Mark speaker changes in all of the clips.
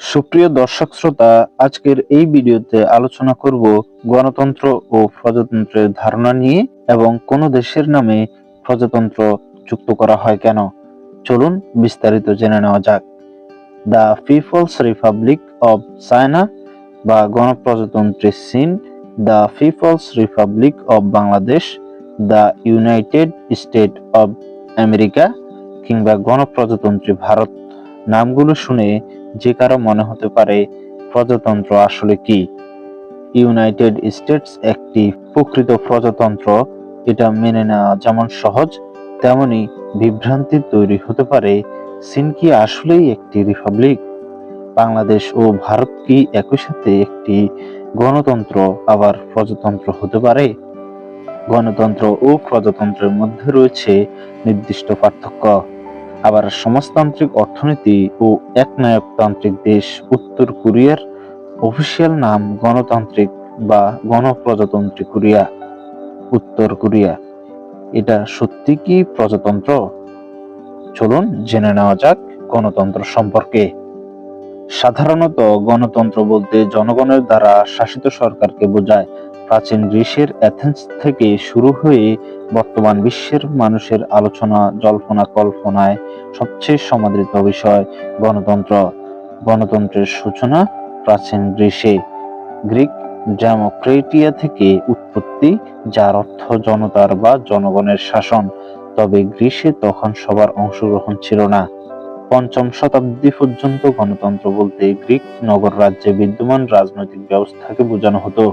Speaker 1: সুপ্রিয় দর্শক শ্রোতা, আজকের এই ভিডিওতে আলোচনা করব গণতন্ত্র ও প্রজাতন্ত্রের ধারণা নিয়ে এবং কোন দেশের নামে প্রজাতন্ত্র যুক্ত করা হয় কেন। চলুন বিস্তারিত জেনে নেওয়া যাক। The people's republic of China বা গণপ্রজাতন্ত্রী চীন the people's republic of Bangladesh, the united state of America কিংবা গণপ্রজাতন্ত্রী ভারত। নামগুলো শুনে যে কারও মনে হতে পারে প্রজাতন্ত্র আসলে কি? ইউনাইটেড স্টেটস একটি প্রকৃত প্রজাতন্ত্র, এটা মেনে নেওয়া যেমন সহজ, তেমনি বিভ্রান্তি তৈরি হতে পারে। চীন কি আসলেই একটি রিপাবলিক? বাংলাদেশ ও ভারত কি একই সাথে একটি গণতন্ত্র, আবার প্রজাতন্ত্র হতে পারে? গণতন্ত্র ও প্রজাতন্ত্রের মধ্যে রয়েছে নির্দিষ্ট পার্থক্য। আবার সমাজতান্ত্রিক অর্থনীতি ও একনায়কতান্ত্রিক দেশ উত্তর কোরিয়ার অফিসিয়াল নাম গণতান্ত্রিক বা গণপ্রজাতন্ত্রী কোরিয়া, উত্তর কোরিয়া। এটা সত্যি কি প্রজাতন্ত্র? চলুন জেনে নেওয়া যাক গণতন্ত্র সম্পর্কে। সাধারণত গণতন্ত্র বলতে জনগণের দ্বারা শাসিত সরকারকে বোঝায় প্রাচীন গ্রিসের অ্যাথেন্স থেকে শুরু হয়ে বর্তমান বিশ্বের মানুষের আলোচনা, জল্পনা, কল্পনায় সবচেয়ে সমাদৃত বিষয় গণতন্ত্র। গণতন্ত্রের সূচনা প্রাচীন গ্রিসে গ্রিক ডেমোক্রেটিয়া থেকে উৎপত্তি, যার অর্থ জনতার বা জনগণের শাসন। তবে গ্রিসে তখন সবার অংশগ্রহণ ছিল না। পঞ্চম শতাব্দী পর্যন্ত গণতন্ত্র বলতে গ্রিক নগর রাজ্যে বিদ্যমান রাজনৈতিক ব্যবস্থাকে বোঝানো হতো।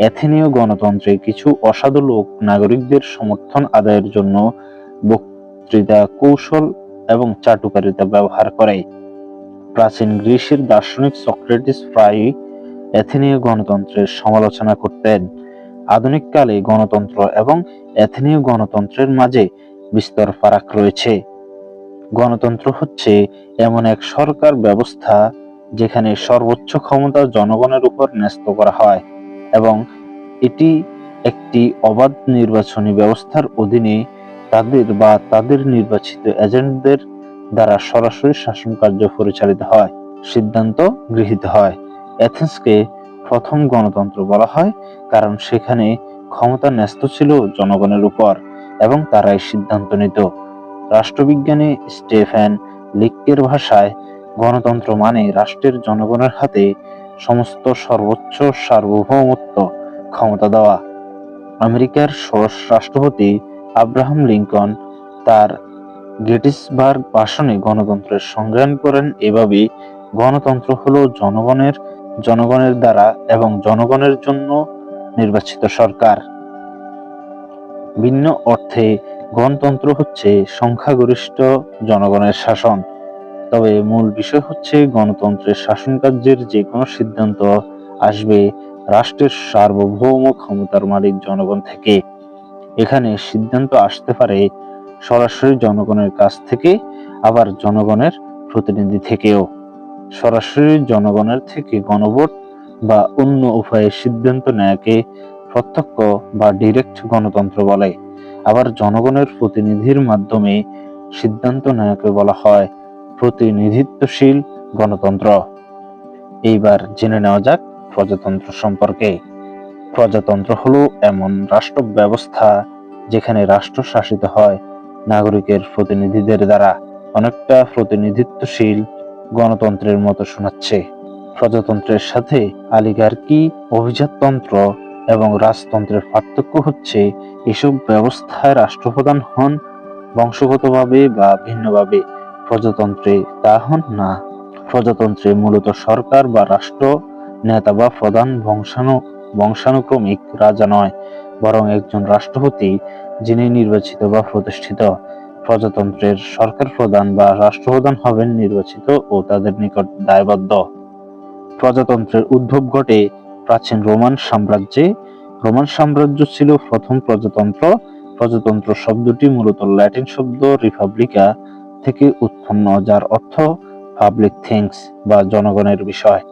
Speaker 1: অ্যাথেনীয় গণতন্ত্রে কিছু অসাধু লোক নাগরিকদের সমর্থন আদায়ের জন্য বক্তৃতা, কৌশল এবং চাটুকারিতা ব্যবহার করে। প্রাচীন গ্রিসের দার্শনিক সক্রেটিস প্রায়ই অ্যাথেনীয় গণতন্ত্রের সমালোচনা করতেন। আধুনিক কালে গণতন্ত্র এবং অ্যাথেনীয় গণতন্ত্রের মাঝে বিস্তর ফারাক রয়েছে। গণতন্ত্র হচ্ছে এমন এক সরকার ব্যবস্থা যেখানে সর্বোচ্চ ক্ষমতা জনগণের উপর ন্যস্ত করা হয়। এবং এটি একটি অবাধ নির্বাচনী ব্যবস্থার অধীনে তাদের বা তাদের নির্বাচিত এজেন্টদের দ্বারা সরাসরি শাসন কার্য পরিচালিত হয়, সিদ্ধান্ত গৃহীত হয়। এথেন্সকে প্রথম গণতন্ত্র বলা হয়, কারণ সেখানে ক্ষমতা ন্যস্ত ছিল জনগণের উপর এবং তারাই সিদ্ধান্ত নিত। রাষ্ট্রবিজ্ঞানী স্টেফেন লিক্কের ভাষায়, গণতন্ত্র মানে রাষ্ট্রের জনগণের হাতে সমস্ত সর্বোচ্চ সার্বভৌমত্ব ক্ষমতা দেওয়া। আমেরিকার ষোড়শ রাষ্ট্রপতি আব্রাহাম লিঙ্কন তার গেটিসবার্গ ভাষণে গণতন্ত্রের সংজ্ঞান করেন এভাবে গণতন্ত্র হলো জনগণের জনগণের দ্বারা এবং জনগণের জন্য নির্বাচিত সরকার। ভিন্ন অর্থে গণতন্ত্র হচ্ছে সংখ্যাগরিষ্ঠ জনগণের শাসন। তবে মূল বিষয় হচ্ছে গণতন্ত্রের শাসন কার্যের যে কোনো সিদ্ধান্ত আসবে রাষ্ট্রের সার্বভৌম ক্ষমতার মালিক জনগণ থেকে। এখানে সিদ্ধান্ত আসতে পারে সরাসরি জনগণের কাছ থেকে, আবার জনগণের প্রতিনিধি থেকেও। সরাসরি জনগণের থেকে গণভোট বা অন্য উপায়ে সিদ্ধান্ত নেয়াকে প্রত্যক্ষ বা ডিরেক্ট গণতন্ত্র বলে। আবার জনগণের প্রতিনিধির মাধ্যমে সিদ্ধান্ত নেয়াকে বলা হয় প্রতিনিধিত্বশীল গণতন্ত্র। এইবার জেনে নেওয়া যাক প্রজাতন্ত্র সম্পর্কে। প্রজাতন্ত্র হলো এমন রাষ্ট্র ব্যবস্থা যেখানে রাষ্ট্র শাসিত হয় নাগরিকের প্রতিনিধিদের দ্বারা। অনেকটা প্রতিনিধিত্বশীল গণতন্ত্রের মতো শোনাচ্ছে। প্রজাতন্ত্রের সাথে আলিগার্কি, অভিজাততন্ত্র এবং রাজতন্ত্রের পার্থক্য হচ্ছে এসব ব্যবস্থায় রাষ্ট্রপ্রধান হন বংশগতভাবে বা ভিন্নভাবে। প্রজাতন্ত্রে তা হন না। প্রজাতন্ত্রে মূলত সরকার বা রাষ্ট্র, নেতা বা প্রধান বংশানু, বংশানুক্রমিক রাজা নয়, বরং একজন রাষ্ট্রপতি যিনি নির্বাচিত বা প্রতিষ্ঠিত। প্রজাতন্ত্রের সরকার প্রধান বা রাষ্ট্রপ্রধান হবেন নির্বাচিত ও তাদের নিকট দায়বদ্ধ। প্রজাতন্ত্রের উদ্ভব ঘটে প্রাচীন রোমান সাম্রাজ্যে। রোমান সাম্রাজ্য ছিল প্রথম প্রজাতন্ত্র। প্রজাতন্ত্র শব্দটি মূলত ল্যাটিন শব্দ রিপাবলিকা থেকে উৎপন্ন, যার অর্থ পাবলিক থিংস বা জনগণের বিষয়।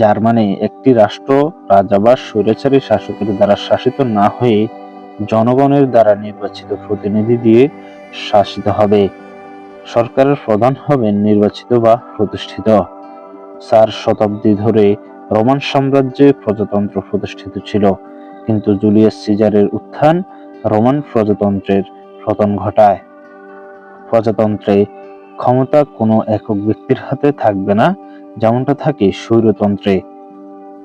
Speaker 1: যার মানে একটি রাষ্ট্র, রাজা বা স্বৈরাচারী শাসকের দ্বারা শাসিত না হয়ে জনগণের দ্বারা নির্বাচিত প্রতিনিধি দিয়ে শাসিত হবে। সরকারের প্রধান হবেন নির্বাচিত বা প্রতিষ্ঠিত। চার শতাব্দী ধরে রোমান সাম্রাজ্যে প্রজাতন্ত্র প্রতিষ্ঠিত ছিল, কিন্তু জুলিয়াস সিজারের উত্থান রোমান প্রজাতন্ত্রের পতন ঘটায়। প্রজাতন্ত্রে ক্ষমতা কোনো একক ব্যক্তির হাতে থাকবে না, যেমনটা থাকে স্বৈরতন্ত্রে।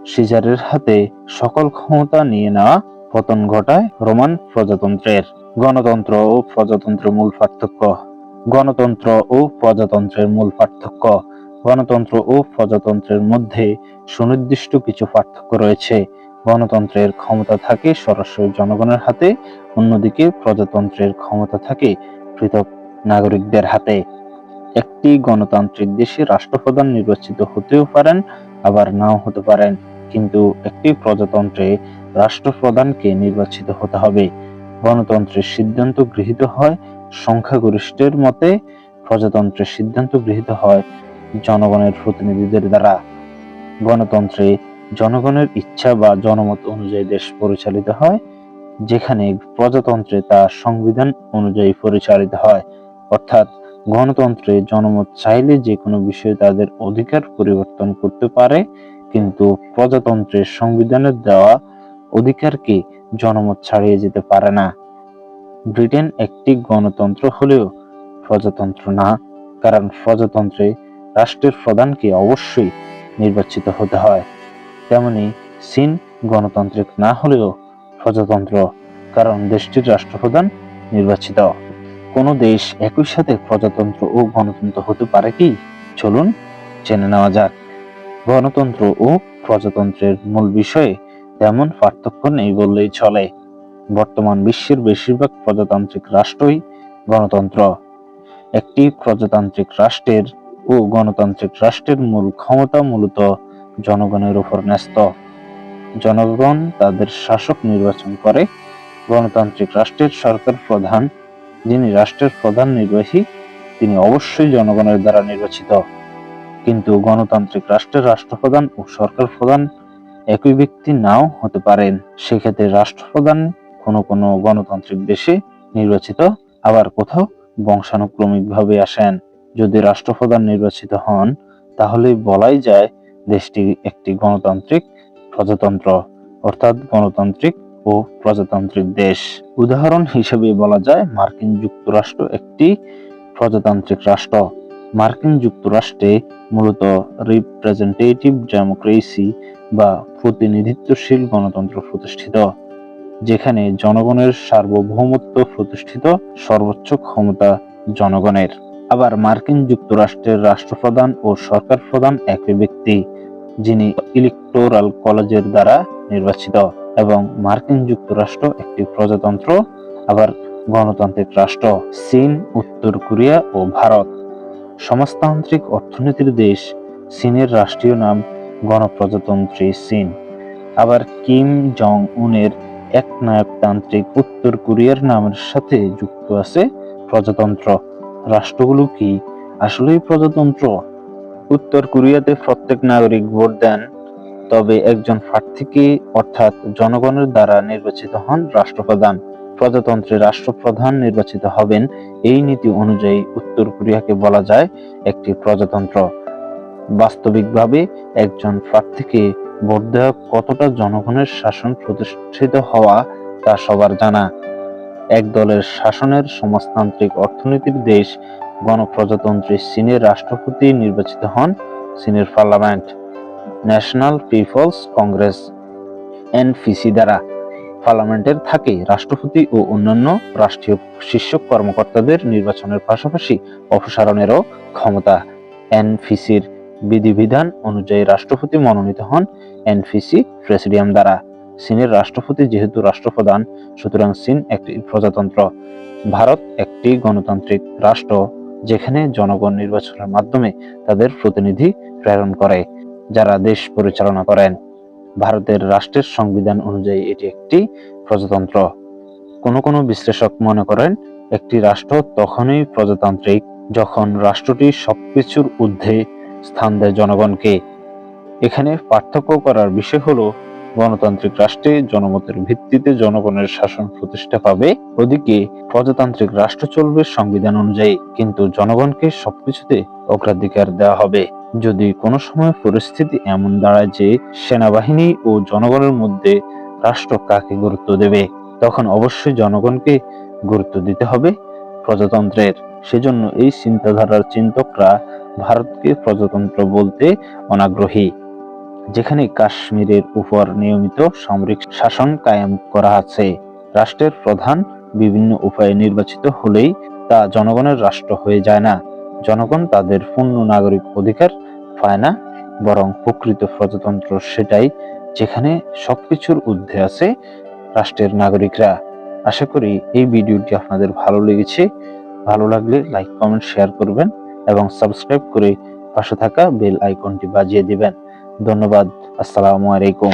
Speaker 1: সিজারের হাতে সকল ক্ষমতা নিয়ে নেওয়া পতন ঘটায় রোমান প্রজাতন্ত্রের। গণতন্ত্র ও প্রজাতন্ত্রের মূল পার্থক্য। গণতন্ত্র ও প্রজাতন্ত্রের মূল পার্থক্য। গণতন্ত্র ও প্রজাতন্ত্রের মধ্যে সুনির্দিষ্ট কিছু পার্থক্য রয়েছে। গণতন্ত্রের ক্ষমতা থাকে সরাসরি জনগণের হাতে, অন্যদিকে প্রজাতন্ত্রের ক্ষমতা থাকে পৃথক নাগরিকদের হাতে একটি গণতান্ত্রিক দেশে রাষ্ট্রপ্রধান নির্বাচিত হতেও পারেন, আবার নাও হতে পারেন। কিন্তু একটি প্রজাতন্ত্রে রাষ্ট্রপ্রধানকে নির্বাচিত হতে হবে। গণতন্ত্রের সিদ্ধান্ত গৃহীত হয় সংখ্যাগরিষ্ঠের মতে। প্রজাতন্ত্রের সিদ্ধান্ত গৃহীত হয় জনগণের প্রতিনিধিদের দ্বারা। গণতন্ত্রে জনগণের ইচ্ছা বা জনমত অনুযায়ী দেশ পরিচালিত হয়, যেখানে প্রজাতন্ত্রে তা সংবিধান অনুযায়ী পরিচালিত হয়। অর্থাৎ গণতন্ত্রে জনমত চাইলে যে কোনো বিষয়ে তাদের অধিকার পরিবর্তন করতে পারে, কিন্তু প্রজাতন্ত্রের সংবিধানের দেওয়া অধিকারকে জনমত ছাড়িয়ে যেতে পারে না। ব্রিটেন একটি গণতন্ত্র হলেও প্রজাতন্ত্র না, কারণ প্রজাতন্ত্রে রাষ্ট্রের প্রধানকে অবশ্যই নির্বাচিত হতে হয়। তেমনি চীন গণতান্ত্রিক না হলেও প্রজাতন্ত্র, কারণ দেশটির রাষ্ট্রপ্রধান নির্বাচিত। কোনো দেশ একই সাথে প্রজাতন্ত্র ও গণতন্ত্র হতে পারে কি? চলুন জেনে নেওয়া যাক। গণতন্ত্র ও প্রজাতন্ত্রের মূল বিষয়ে তেমন পার্থক্য নেই বললেই চলে। বর্তমান বিশ্বের বেশিরভাগ প্রজাতান্ত্রিক রাষ্ট্রই গণতন্ত্র। একটি প্রজাতান্ত্রিক রাষ্ট্রের ও গণতান্ত্রিক রাষ্ট্রের মূল ক্ষমতা মূলত জনগণের উপর ন্যস্ত। জনগণ তাদের শাসক নির্বাচন করে। গণতান্ত্রিক রাষ্ট্রের সরকার প্রধান যিনি রাষ্ট্রের প্রধান নির্বাহী, তিনি অবশ্যই জনগণের দ্বারা নির্বাচিত। কিন্তু গণতান্ত্রিক রাষ্ট্রের রাষ্ট্রপ্রধান ও সরকার প্রধান একই ব্যক্তি নাও হতে পারেন। সেক্ষেত্রে রাষ্ট্রপ্রধান কোনো কোনো গণতান্ত্রিক দেশে নির্বাচিত, আবার কোথাও বংশানুক্রমিকভাবে আসেন। যদি রাষ্ট্রপ্রধান নির্বাচিত হন, তাহলে বলাই যায় দেশটি একটি গণতান্ত্রিক প্রজাতন্ত্র, অর্থাৎ গণতান্ত্রিক ও প্রজাতান্ত্রিক দেশ। উদাহরণ হিসেবে বলা যায় মার্কিন যুক্তরাষ্ট্র একটি প্রজাতান্ত্রিক রাষ্ট্র। মার্কিন যুক্তরাষ্ট্রে মূলত রিপ্রেজেন্টেটিভ ডেমোক্রেসি বা প্রতিনিধিত্বশীল গণতন্ত্র প্রতিষ্ঠিত, যেখানে জনগণের সার্বভৌমত্ব প্রতিষ্ঠিত সর্বোচ্চ ক্ষমতা জনগণের। আবার মার্কিন যুক্তরাষ্ট্রের রাষ্ট্রপ্রধান ও সরকার প্রধান একই ব্যক্তি, যিনি ইলেকটোরাল কলেজের দ্বারা নির্বাচিত। এবং মার্কিন যুক্তরাষ্ট্র একটি প্রজাতন্ত্র, আবার গণতান্ত্রিক রাষ্ট্র চীন, উত্তর কোরিয়া ও ভারত। সমাজতান্ত্রিক অর্থনীতির দেশ, চীনের রাষ্ট্রীয় নাম গণপ্রজাতন্ত্রী চীন। আবার কিম জং উনের একনায়কতান্ত্রিক উত্তর কোরিয়ার নামের সাথে যুক্ত আছে প্রজাতন্ত্র। রাষ্ট্রগুলো কি আসলেই প্রজাতন্ত্র? উত্তর কোরিয়াতে প্রত্যেক নাগরিক ভোট দেন তবে একজন প্রার্থীকে অর্থাৎ জনগণের দ্বারা নির্বাচিত হন রাষ্ট্রপ্রধান। প্রজাতন্ত্রে রাষ্ট্রপ্রধান নির্বাচিত হবেন এই নীতি অনুযায়ী উত্তর কোরিয়াকে বলা যায় একটি প্রজাতন্ত্র। বাস্তবিকভাবে একজন প্রার্থীকে ভোট দেওয়া কতটা জনগণের শাসন প্রতিষ্ঠিত হওয়া তা সবার জানা। এক দলের শাসনের সমাজতান্ত্রিক অর্থনীতির দেশ গণপ্রজাতন্ত্রী চীনের রাষ্ট্রপতি নির্বাচিত হন চীনের parliament. National people's congress NPC দ্বারা পার্লামেন্টের থাকে রাষ্ট্রপতি ও অন্যান্য রাষ্ট্রীয় শীর্ষ কর্মকর্তাদের নির্বাচনের পাশাপাশি অপসারণেরও ক্ষমতা। এনপিসির বিধিবিধান অনুযায়ী রাষ্ট্রপতি মনোনীত হন এনপিসি প্রেসিডিয়াম দ্বারা। চীনের রাষ্ট্রপতি যেহেতু রাষ্ট্রপ্রধান, সুতরাং চীন একটি প্রজাতন্ত্র। ভারত একটি গণতান্ত্রিক রাষ্ট্র, যেখানে জনগণ নির্বাচনের মাধ্যমে তাদের প্রতিনিধি প্রেরণ করে। যারা দেশ পরিচালনা করেন, ভারতের রাষ্ট্রের সংবিধান অনুযায়ী এটি একটি প্রজাতন্ত্র। কোন কোন বিশ্লেষক মনে করেন, একটি রাষ্ট্র তখনই প্রজাতান্ত্রিক যখন রাষ্ট্রটি সবকিছুর ঊর্ধ্বে স্থান দেয় জনগণকে। এখানে পার্থক্য করার বিষয় হলো, গণতান্ত্রিক রাষ্ট্রে জনমতের ভিত্তিতে জনগণের শাসন প্রতিষ্ঠা পাবে ওদিকে প্রজাতান্ত্রিক রাষ্ট্র চলবে সংবিধান অনুযায়ী, কিন্তু জনগণকে সবকিছুতে অগ্রাধিকার দেওয়া হবে। যদি কোনো সময় পরিস্থিতি এমন দাঁড়ায় যে সেনাবাহিনী ও জনগণের মধ্যে রাষ্ট্র কাকে গুরুত্ব দেবে, তখন অবশ্যই জনগণকে গুরুত্ব দিতে হবে প্রজাতন্ত্রের। সেজন্য এই চিন্তাধারার চিন্তকরা ভারতকে প্রজাতন্ত্র বলতে অনাগ্রহী, যেখানে কাশ্মীরের উপর নিয়মিত সামরিক শাসন কায়েম করা আছে। রাষ্ট্রের প্রধান বিভিন্ন উপায়ে নির্বাচিত হলেই তা জনগণের রাষ্ট্র হয়ে যায় না। জনগণ তাদের পূর্ণ নাগরিক অধিকার পায় না, বরং প্রকৃত প্রজাতন্ত্র সেটাই যেখানে সবকিছুর ঊর্ধ্বে আছে রাষ্ট্রের নাগরিকরা। আশা করি এই ভিডিওটি আপনাদের ভালো লেগেছে। ভালো লাগলে লাইক, কমেন্ট, শেয়ার করবেন এবং সাবস্ক্রাইব করে পাশে থাকা বেল আইকনটি বাজিয়ে দিবেন। ধন্যবাদ। আসসালামু আলাইকুম।